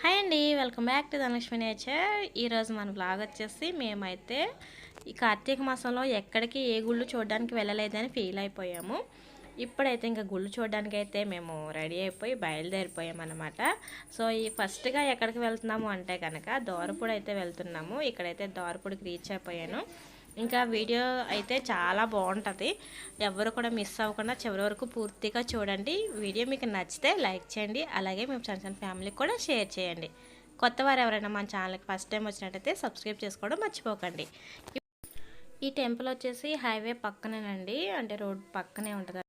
Hi అండి welcome back to Dhanalakshmi nature. ఈరోజు మన బ్లాగ్ వచ్చేసి మేమైతే ఈ కార్తీక మాసంలో ఎక్కడికి ఏ గుళ్ళు చూడడానికి వెళ్ళలేదని ఫీల్ అయిపోయాము. ఇప్పుడైతే ఇంకా గుళ్ళు చూడడానికి అయితే మేము రెడీ అయిపోయి బయలుదేరిపోయాం అనమాట సో ఈ ఫస్ట్గా ఎక్కడికి వెళ్తున్నాము అంటే కనుక దోరపూడి అయితే వెళ్తున్నాము. ఇక్కడైతే దోరపూడికి రీచ్ అయిపోయాను. ఇంకా వీడియో అయితే చాలా బాగుంటుంది. ఎవరు కూడా మిస్ అవ్వకుండా చివరి వరకు పూర్తిగా చూడండి. వీడియో మీకు నచ్చితే లైక్ చేయండి. అలాగే మీ ఫ్రెండ్స్ అండ్ ఫ్యామిలీకి కూడా షేర్ చేయండి. కొత్త వారు ఎవరైనా మన ఛానల్కి ఫస్ట్ టైం వచ్చినట్టయితే సబ్స్క్రైబ్ చేసుకోవడం మర్చిపోకండి. ఈ టెంపుల్ వచ్చేసి హైవే పక్కనేనండి. అంటే రోడ్ పక్కనే ఉంటుంది.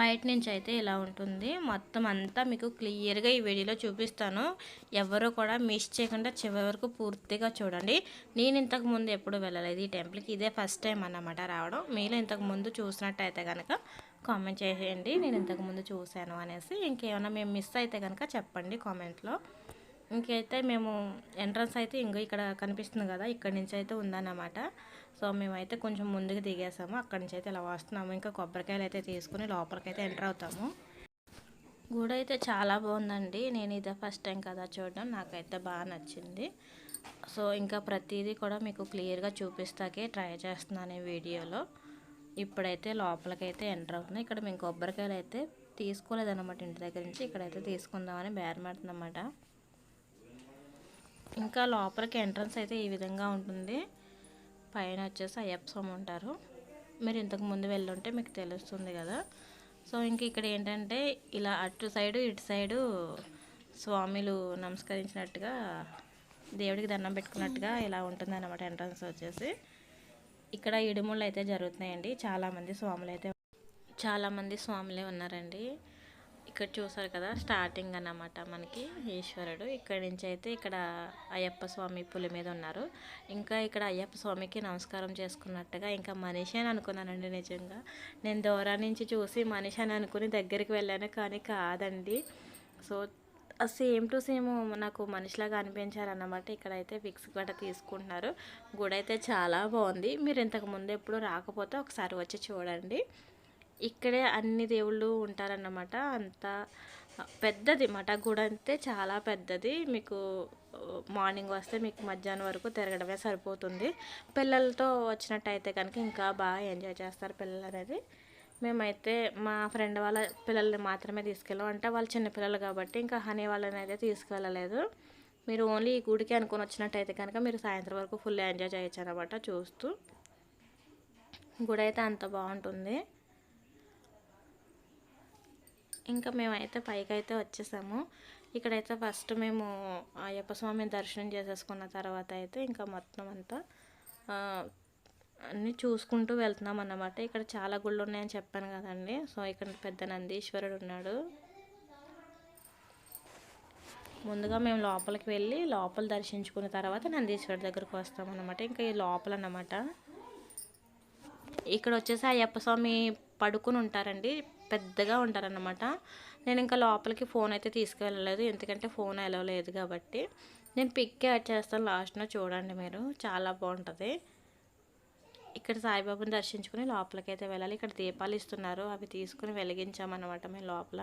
బయట నుంచి అయితే ఇలా ఉంటుంది. మొత్తం అంతా మీకు క్లియర్గా ఈ వీడియోలో చూపిస్తాను. ఎవరు కూడా మిస్ చేయకుండా చివరి వరకు పూర్తిగా చూడండి. నేను ఇంతకు ముందు ఎప్పుడు వెళ్ళలేదు. ఈ టెంపుల్కి ఇదే ఫస్ట్ టైం అన్నమాట రావడం. మీరు ఇంతకుముందు చూసినట్టయితే కనుక కామెంట్ చేసేయండి. నేను ఇంతకు ముందు చూశాను అనేసి. ఇంకేమైనా మేము మిస్ అయితే కనుక చెప్పండి కామెంట్లో. ఇంకైతే మేము ఎంట్రన్స్ అయితే ఇంకో ఇక్కడ కనిపిస్తుంది కదా ఇక్కడ నుంచి అయితే ఉందన్నమాట. సో మేమైతే కొంచెం ముందుకు దిగేసాము. అక్కడి నుంచి అయితే ఇలా వస్తున్నాము. ఇంకా కొబ్బరికాయలు అయితే తీసుకుని లోపలికైతే ఎంటర్ అవుతాము. గుడి అయితే చాలా బాగుందండి. నేను ఇదే ఫస్ట్ టైం కదా చూడడం. నాకైతే బాగా నచ్చింది. సో ఇంకా ప్రతిదీ కూడా మీకు క్లియర్గా చూపిస్తాకే ట్రై చేస్తున్నాను ఈ వీడియోలో. ఇప్పుడైతే లోపలికైతే ఎంటర్ అవుతున్నాయి ఇక్కడ మేము కొబ్బరికాయలు అయితే తీసుకోలేదన్నమాట ఇంటి దగ్గర నుంచి. ఇక్కడైతే తీసుకుందామని బేరమాడుతుందన్నమాట ఇంకా లోపలికి ఎంట్రన్స్ అయితే ఈ విధంగా ఉంటుంది. పైన వచ్చేసి అయ్యప్ప స్వామి ఉంటారు. మీరు ఇంతకు ముందు వెళ్ళుంటే మీకు తెలుస్తుంది కదా. సో ఇంక ఇక్కడ ఏంటంటే ఇలా అటు సైడు ఇటు సైడు స్వామిలు నమస్కరించినట్టుగా దేవుడికి దండం పెట్టుకున్నట్టుగా ఇలా ఉంటుంది అన్నమాట ఎంట్రన్స్ వచ్చేసి. ఇక్కడ ఇడుముళ్ళు అయితే జరుగుతున్నాయండి. చాలామంది స్వాములు అయితే చాలామంది స్వాములే ఉన్నారండి. ఇక్కడ చూసారు కదా స్టార్టింగ్ అన్నమాట మనకి ఈశ్వరుడు. ఇక్కడ నుంచి అయితే ఇక్కడ అయ్యప్ప స్వామి పులి మీద ఉన్నారు. ఇంకా ఇక్కడ అయ్యప్ప స్వామికి నమస్కారం చేసుకున్నట్టుగా ఇంకా మనిషి అని అనుకున్నానండి నిజంగా. నేను దూరం నుంచి చూసి మనిషి అని అనుకుని దగ్గరికి వెళ్ళాను కానీ కాదండి. సో సేమ్ టు సేమ్ నాకు మనిషిలాగా అనిపించారన్నమాట. ఇక్కడైతే విక్స్ కూడా తీసుకుంటున్నారు. గుడి అయితే చాలా బాగుంది. మీరు ఇంతకు ముందు ఎప్పుడు రాకపోతే ఒకసారి వచ్చి చూడండి. ఇక్కడే అన్ని దేవుళ్ళు ఉంటారన్నమాట. అంత పెద్దది మఠ గుడి అంతే చాలా పెద్దది. మీకు మార్నింగ్ వస్తే మీకు మధ్యాహ్నం వరకు తిరగడమే సరిపోతుంది. పిల్లలతో వచ్చినట్టయితే కనుక ఇంకా బాగా ఎంజాయ్ చేస్తారు పిల్లలు అనేది మేమైతే మా ఫ్రెండ్ వాళ్ళ పిల్లల్ని మాత్రమే తీసుకెళ్ళాం. అంటే వాళ్ళు చిన్నపిల్లలు కాబట్టి ఇంకా హనీ వాళ్ళని అయితే తీసుకెళ్ళలేదు. మీరు ఓన్లీ ఈ గుడికి అనుకుని వచ్చినట్టయితే కనుక మీరు సాయంత్రం వరకు ఫుల్ ఎంజాయ్ చేయొచ్చు అనమాట చూస్తూ. గుడి అయితే అంత బాగుంటుంది. ఇంకా మేమైతే పైకి అయితే వచ్చేసాము. ఇక్కడైతే ఫస్ట్ మేము అయ్యప్ప స్వామి దర్శనం చేసేసుకున్న తర్వాత అయితే ఇంకా మొత్తం అంతా అన్నీ చూసుకుంటూ వెళ్తున్నాం అన్నమాట. ఇక్కడ చాలా గుళ్ళు ఉన్నాయని చెప్పాను కదండి. సో ఇక్కడ పెద్ద నందీశ్వరుడు ఉన్నాడు. ముందుగా మేము లోపలికి వెళ్ళి లోపల దర్శించుకున్న తర్వాత నందీశ్వరుడు దగ్గరకు వస్తామన్నమాట ఇంకా ఈ లోపల అన్నమాట. ఇక్కడ వచ్చేసి అయ్యప్ప స్వామి పడుకుని ఉంటారండి. పెద్దగా ఉంటారనమాట నేను ఇంకా లోపలికి ఫోన్ అయితే తీసుకెళ్ళలేదు. ఎందుకంటే ఫోన్ అలవ్ లేదు కాబట్టి. నేను పిక్ యాడ్ చేస్తాను లాస్ట్న చూడండి మీరు. చాలా బాగుంటుంది. ఇక్కడ సాయిబాబాని దర్శించుకుని లోపలికి అయితే వెళ్ళాలి. ఇక్కడ దీపాలు ఇస్తున్నారు. అవి తీసుకుని వెలిగించామన్నమాట మేము లోపల.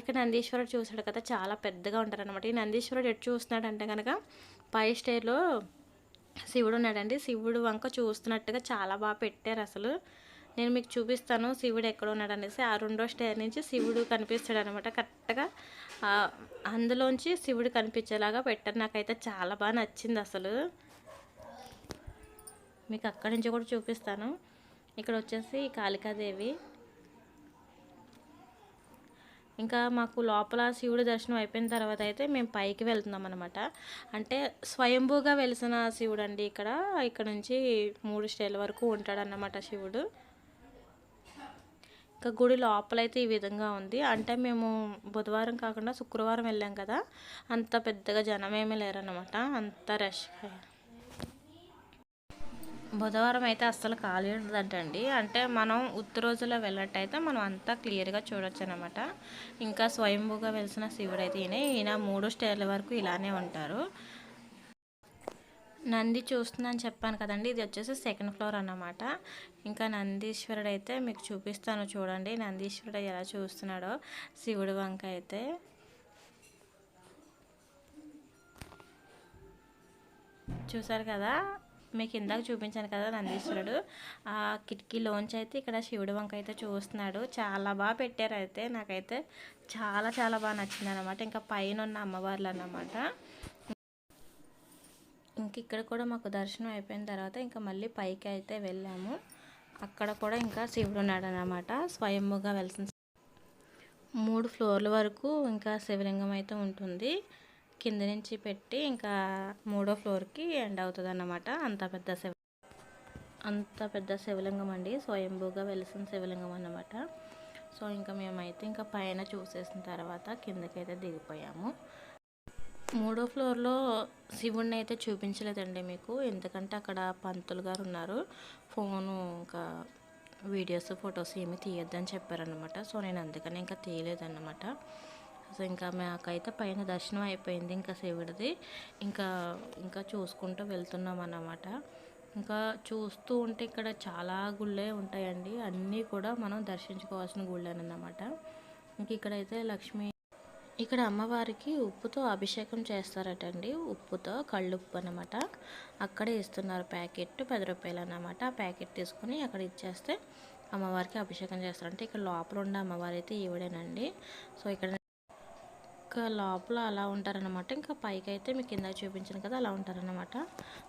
ఇక్కడ నందీశ్వరుడు చూసాడు కదా. చాలా పెద్దగా ఉంటారనమాట ఈ నందీశ్వరుడు ఎటు చూస్తున్నాడంటే కనుక పై స్టేర్లో శివుడు ఉన్నాడండి. శివుడు వంక చూస్తున్నట్టుగా చాలా బాగా పెట్టారు అసలు. నేను మీకు చూపిస్తాను శివుడు ఎక్కడ ఉన్నాడు అనేసి. ఆ రెండో స్టేర్ నుంచి శివుడు కనిపిస్తాడు అనమాట కరెక్ట్గా అందులోంచి శివుడు కనిపించేలాగా పెట్టారు. నాకైతే చాలా బాగా నచ్చింది అసలు. మీకు అక్కడి నుంచి కూడా చూపిస్తాను. ఇక్కడ వచ్చేసి కాళికాదేవి. ఇంకా మాకు లోపల శివుడి దర్శనం అయిపోయిన తర్వాత అయితే మేము పైకి వెళ్తున్నాం అనమాట అంటే స్వయంభూగా వెలిసిన శివుడు అండి ఇక్కడ. ఇక్కడ నుంచి మూడు స్టేల వరకు ఉంటాడన్నమాట శివుడు. ఇంకా గుడి లోపలైతే ఈ విధంగా ఉంది. అంటే మేము బుధవారం కాకుండా శుక్రవారం వెళ్ళాం కదా. అంత పెద్దగా జనం ఏమీ లేరనమాట అంత రష్. బుధవారం అయితే అస్సలు ఖాళీ ఉండదంటండి. అంటే మనం ఉత్త రోజులో వెళ్ళినట్టయితే మనం అంతా క్లియర్గా చూడొచ్చు అనమాట ఇంకా స్వయంభూగా వెలిసిన శివుడు అయితే ఈయన. ఈయన మూడు స్టేర్ల వరకు ఇలానే ఉంటారు. నంది చూస్తుందని చెప్పాను కదండి. ఇది వచ్చేసి సెకండ్ ఫ్లోర్ అన్నమాట. ఇంకా నందీశ్వరుడు అయితే మీకు చూపిస్తాను చూడండి. నందీశ్వరుడు ఎలా చూస్తున్నాడో శివుడు వంక అయితే. చూసారు కదా? మీకు ఇందాక చూపించాను కదా నందీశ్వరుడు. ఆ కిటికీలోంచి అయితే ఇక్కడ శివుడు వంక అయితే చూస్తున్నాడు. చాలా బాగా పెట్టారు అయితే. నాకైతే చాలా చాలా బాగా నచ్చింది అనమాట ఇంకా పైన ఉన్న అమ్మవార్లు అన్నమాట. ఇంక ఇక్కడ కూడా మాకు దర్శనం అయిపోయిన తర్వాత ఇంకా మళ్ళీ పైకి అయితే వెళ్ళాము. అక్కడ కూడా ఇంకా శివుడు ఉన్నాడు అనమాట స్వయంభుగా వెలిసిన మూడు ఫ్లోర్ల వరకు ఇంకా శివలింగం అయితే ఉంటుంది. కింద నుంచి పెట్టి ఇంకా మూడో ఫ్లోర్కి ఎండ్ అవుతుంది అన్నమాట అంత పెద్ద శివ అంత పెద్ద శివలింగం అండి. స్వయంభూగా వెలిసిన శివలింగం అన్నమాట. సో ఇంకా మేమైతే ఇంకా పైన చూసేసిన తర్వాత కిందకైతే దిగిపోయాము. మూడో ఫ్లోర్లో శివుణ్ణి అయితే చూపించలేదండి మీకు. ఎందుకంటే అక్కడ పంతులు గారు ఉన్నారు. ఫోను ఇంకా వీడియోస్ ఫొటోస్ ఏమి తీయొద్దని చెప్పారనమాట సో నేను అందుకని ఇంకా తీయలేదన్నమాట. సో ఇంకా మాకైతే పైన దర్శనం అయిపోయింది ఇంకా శివుడిది. ఇంకా ఇంకా చూసుకుంటూ వెళ్తున్నాం అన్నమాట. ఇంకా చూస్తూ ఉంటే ఇక్కడ చాలా గుళ్ళే ఉంటాయండి. అన్నీ కూడా మనం దర్శించుకోవాల్సిన గుళ్ళేనమాట ఇంక ఇక్కడైతే లక్ష్మీ ఇక్కడ అమ్మవారికి ఉప్పుతో అభిషేకం చేస్తారటండి. ఉప్పుతో కళ్ళుప్పు అనమాట అక్కడే ఇస్తున్నారు ప్యాకెట్ పది రూపాయలు అన్నమాట. ఆ ప్యాకెట్ తీసుకుని అక్కడ ఇచ్చేస్తే అమ్మవారికి అభిషేకం చేస్తారంటే ఇక్కడ లోపల ఉండే అమ్మవారి అయితే ఈవిడేనండి. సో ఇక్కడ ఇంకా లోపల అలా ఉంటారనమాట ఇంకా పైకి అయితే మీకు కింద చూపించాను కదా అలా ఉంటారనమాట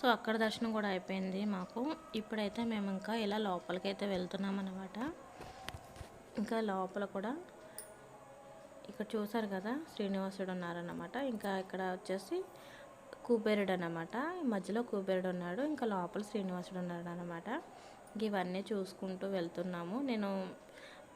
సో అక్కడ దర్శనం కూడా అయిపోయింది మాకు. ఇప్పుడైతే మేము ఇంకా ఇలా లోపలికి అయితే వెళ్తున్నాం అనమాట ఇంకా లోపల కూడా ఇక్కడ చూసారు కదా శ్రీనివాసుడు ఉన్నారన్నమాట ఇంకా ఇక్కడ వచ్చేసి కుబేరుడు అనమాట మధ్యలో కుబేరుడు ఉన్నాడు ఇంకా లోపల శ్రీనివాసుడు ఉన్నాడు అనమాట ఇవన్నీ చూసుకుంటూ వెళ్తున్నాము. నేను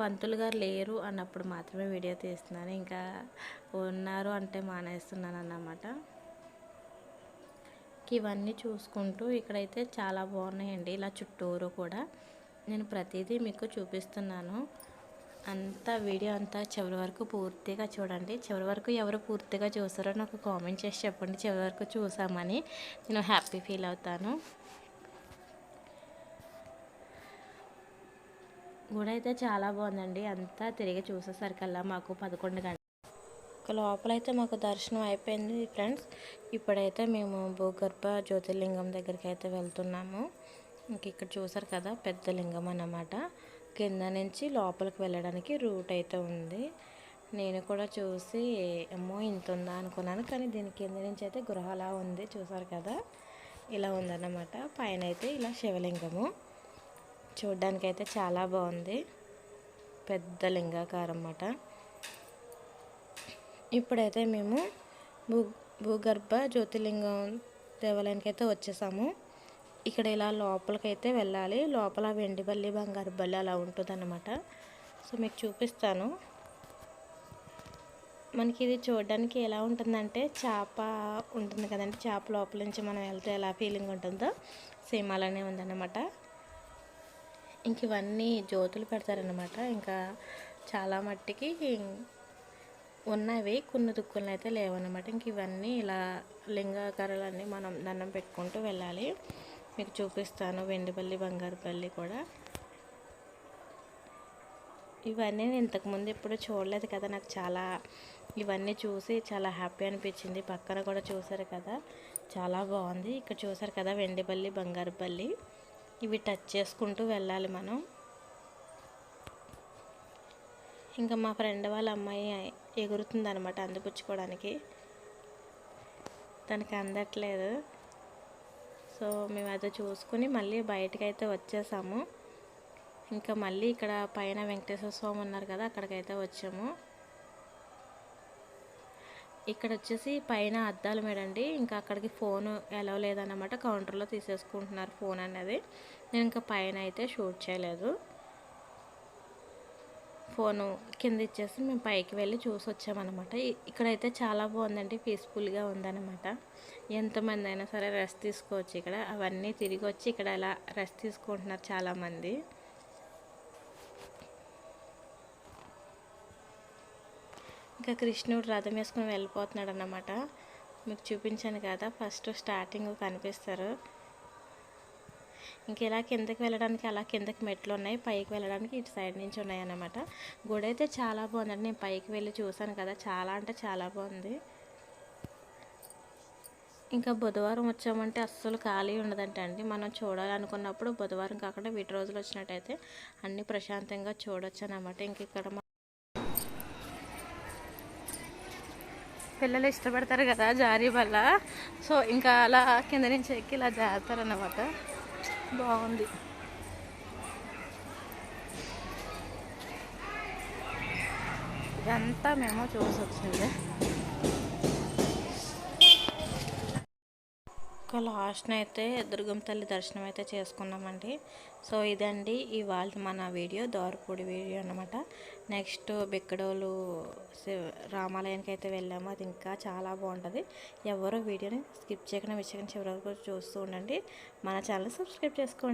పంతులు గారు లేరు అన్నప్పుడు మాత్రమే వీడియో తీస్తున్నాను. ఇంకా ఉన్నారు అంటే మానేస్తున్నాను అన్నమాట ఇవన్నీ చూసుకుంటూ ఇక్కడైతే చాలా బాగున్నాయండి. ఇలా చుట్టూరు కూడా నేను ప్రతిదీ మీకు చూపిస్తున్నాను. అంతా వీడియో అంతా చివరి వరకు పూర్తిగా చూడండి. చివరి వరకు ఎవరు పూర్తిగా చూసారో నాకు కామెంట్ చేసి చెప్పండి. చివరి వరకు చూసామని నేను హ్యాపీ ఫీల్ అవుతాను. గుడి అయితే చాలా బాగుందండి. అంతా తిరిగి చూసేసరికల్లా మాకు పదకొండు గంటలు లోపలైతే మాకు దర్శనం అయిపోయింది ఫ్రెండ్స్. ఇప్పుడైతే మేము భూగర్భ జ్యోతిర్లింగం దగ్గరికి అయితే వెళ్తున్నాము. ఇంక ఇక్కడ చూసారు కదా పెద్ద లింగం అన్నమాట. కింద నుంచి లోపలికి వెళ్ళడానికి రూట్ అయితే ఉంది. నేను కూడా చూసి ఏమో ఇంత ఉందా అనుకున్నాను. కానీ దీని కింద నుంచి అయితే గృహలా ఉంది. చూసారు కదా? ఇలా ఉందన్నమాట. పైన అయితే ఇలా శివలింగము. చూడ్డానికైతే చాలా బాగుంది. పెద్ద లింగాకారం అన్నమాట ఇప్పుడైతే మేము భూ భూగర్భ జ్యోతిర్లింగం దేవాలయానికి అయితే వచ్చేసాము. ఇక్కడ ఇలా లోపలికైతే వెళ్ళాలి. లోపల వెండి బల్లి బంగారు బల్లి అలా ఉంటుందన్నమాట. సో మీకు చూపిస్తాను. మనకి ఇది చూడడానికి ఎలా ఉంటుందంటే చేప ఉంటుంది కదండి. చేప లోపల నుంచి మనం వెళ్తే ఎలా ఫీలింగ్ ఉంటుందో సేమ్ అలానే ఉందన్నమాట. ఇంక ఇవన్నీ జ్యోతులు పెడతారనమాట ఇంకా చాలా మట్టికి ఉన్నవి కొన్ని దుక్కులను అయితే లేవన్నమాట. ఇంక ఇవన్నీ ఇలా లింగాకారాలన్నీ మనం దండం పెట్టుకుంటూ వెళ్ళాలి. మీకు చూపిస్తాను వెండిపల్లి బంగారుపల్లి కూడా. ఇవన్నీ నేను ఇంతకుముందు ఎప్పుడు చూడలేదు కదా నాకు చాలా ఇవన్నీ చూసి చాలా హ్యాపీ అనిపించింది. పక్కన కూడా చూసారు కదా చాలా బాగుంది. ఇక్కడ చూసారు కదా వెండిపల్లి బంగారుపల్లి. ఇవి టచ్ చేసుకుంటూ వెళ్ళాలి మనం. ఇంకా మా ఫ్రెండ్ వాళ్ళ అమ్మాయి ఎగురుతుంది అనమాట అందిపుచ్చుకోవడానికి తనకి అందట్లేదు. సో మేము అది చూసుకుని మళ్ళీ బయటకు అయితే వచ్చేసాము. ఇంకా మళ్ళీ ఇక్కడ పైన వెంకటేశ్వర స్వామి ఉన్నారు కదా అక్కడికైతే వచ్చాము. ఇక్కడ వచ్చేసి పైన అద్దాలు మేడండి ఇంకా అక్కడికి ఫోన్ ఎలా లేదన్నమాట. కౌంటర్లో తీసేసుకుంటున్నారు ఫోన్ అనేది నేను ఇంకా పైన అయితే షూట్ చేయలేదు. ఫోను కింద ఇచ్చేసి మేము పైకి వెళ్ళి చూసి వచ్చామన్నమాట ఇక్కడైతే చాలా బాగుందండి పీస్ఫుల్గా ఉందన్నమాట ఎంతమంది అయినా సరే రెస్ట్ తీసుకోవచ్చు ఇక్కడ. అవన్నీ తిరిగి వచ్చి ఇక్కడ ఇలా రెస్ట్ తీసుకుంటున్నారు చాలామంది. ఇంకా కృష్ణుడు రథం వేసుకుని వెళ్ళిపోతున్నాడు అన్నమాట మీకు చూపించాను కదా ఫస్ట్ స్టార్టింగ్ కనిపిస్తారు. ఇంక ఇలా కిందకి వెళ్ళడానికి అలా కిందకి మెట్లు ఉన్నాయి. పైకి వెళ్ళడానికి ఇటు సైడ్ నుంచి ఉన్నాయి అన్నమాట గుడి అయితే చాలా బాగుందండి. నేను పైకి వెళ్ళి చూసాను కదా. చాలా అంటే చాలా బాగుంది. ఇంకా బుధవారం వచ్చామంటే అస్సలు ఖాళీ ఉండదంట అండి. మనం చూడాలనుకున్నప్పుడు బుధవారం కాకుండా వీటి రోజులు వచ్చినట్టయితే అన్ని ప్రశాంతంగా చూడొచ్చు అనమాట ఇంక ఇక్కడ పిల్లలు ఇష్టపడతారు కదా జారీ వల్ల. సో ఇంకా అలా కింద నుంచి ఎక్కి ఇలా జారుతారన్నమాట. బాగుంది. ఇదంతా మేము చూసి వచ్చింది ఇంకా లాస్ట్న అయితే దుర్గం తల్లి దర్శనం అయితే చేసుకున్నామండి. సో ఇదండి ఇవాళ మన వీడియో దారుపూడి వీడియో అన్నమాట. నెక్స్ట్ బిక్కడోలు శివ- రామాలయానికి అయితే వెళ్ళాము. అది ఇంకా చాలా బాగుంటుంది. ఎవరు వీడియోని స్కిప్ చేయకుండా విషయం చివరి వరకు చూస్తూ ఉండండి. మన ఛానల్ సబ్స్క్రైబ్ చేసుకోండి.